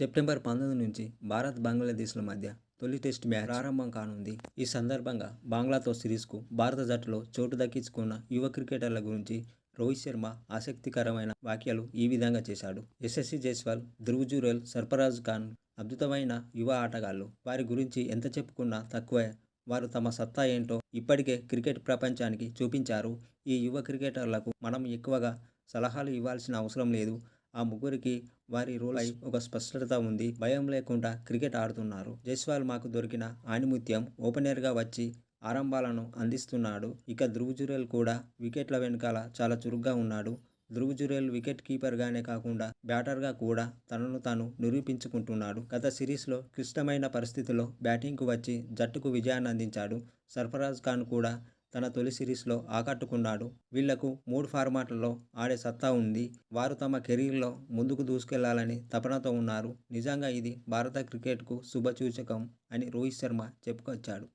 September పంతొమ్మిది నుంచి భారత్ బంగ్లాదేశ్ల మధ్య తొలి టెస్ట్ మ్యాచ్ ప్రారంభం కానుంది. ఈ సందర్భంగా బంగ్లాతో సిరీస్కు భారత జట్టులో చోటు దక్కించుకున్న యువ క్రికెటర్ల గురించి రోహిత్ శర్మ ఆసక్తికరమైన వ్యాఖ్యలు ఈ విధంగా చేశాడు. యశస్వి జైస్వాల్ ధ్రువ్ జురేల్ సర్ఫరాజ్ ఖాన్ అద్భుతమైన యువ ఆటగాళ్ళు. వారి గురించి ఎంత చెప్పుకున్నా తక్కువే. వారు తమ సత్తా ఏంటో ఇప్పటికే క్రికెట్ ప్రపంచానికి చూపించారు. ఈ యువ క్రికెటర్లకు మనం ఎక్కువగా సలహాలు ఇవ్వాల్సిన అవసరం లేదు. ఆ ముగ్గురికి వారి రోల్ ఒక స్పష్టత ఉంది. భయం లేకుండా క్రికెట్ ఆడుతున్నారు. జైస్వాల్ మాకు దొరికిన ఆణిముత్యం ఓపెనర్గా వచ్చి ఆరంభాలను అందిస్తున్నాడు. ఇక ధ్రువ్ జురేల్ కూడా వికెట్ల వెనకాల చాలా చురుగ్గా ఉన్నాడు. ధ్రువ్ జురేల్ వికెట్ కీపర్గానే కాకుండా బ్యాటర్గా కూడా తనను తాను నిరూపించుకుంటున్నాడు. గత సిరీస్లో క్లిష్టమైన పరిస్థితుల్లో బ్యాటింగ్కు వచ్చి జట్టుకు విజయాన్ని అందించాడు. సర్ఫరాజ్ ఖాన్ కూడా తన తొలి సిరీస్లో ఆకట్టుకున్నాడు. వీళ్ళకు మూడు ఫార్మాట్లలో ఆడే సత్తా ఉంది. వారు తమ కెరీర్లో ముందుకు దూసుకెళ్ళాలని తపనతో ఉన్నారు. నిజంగా ఇది భారత క్రికెట్కు శుభసూచకం అని రోహిత్ శర్మ చెప్పుకొచ్చాడు.